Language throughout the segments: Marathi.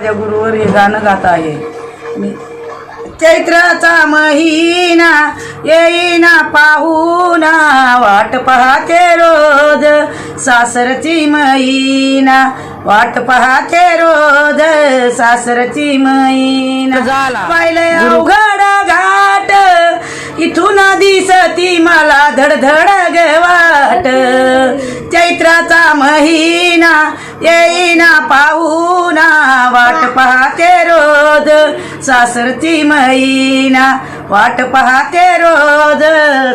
माझ्या गुरुवर हे गाणं गात आहे. मी चैत्राचा महिना येईना पाहुणा वाट पाहते रोज सासरची महिना. वाट पाहते रोज सासरची महिना. झाला. पाहिलंय अवघड घाट इथून दिसती मला धडधड गवाट चैत्राचा महिना येईना पाहुणा वाट पाहते रोज सासरची मैना वाट पाहते रोज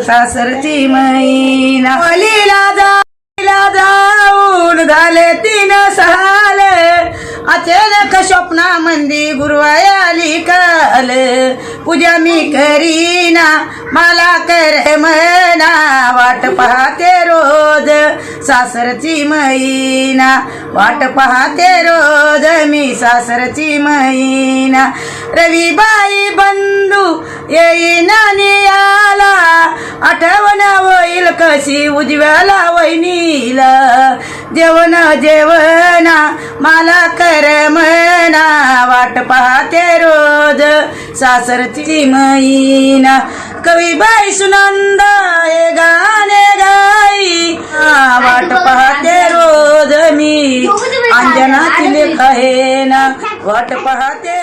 सासरची मैना वलीला जाईला जाऊन झाले तीन साल अचानक स्वप्ना मंदी गुरुवायाली काल. पूजा मी करीना मला कर म्हणा. वाट पाहते सासरची मैना वाट पाहते रोज मी सासरची मैना रविबाई बंधू येईना नियाला आठवण होईल कशी उजव्याला वहिनीला. जेवण जेवणा मला कर म्हणा वाट पाहते रोज सासरची मैना कवीबाई सुनंदा अंजना तिले कहे ना वाट पाहते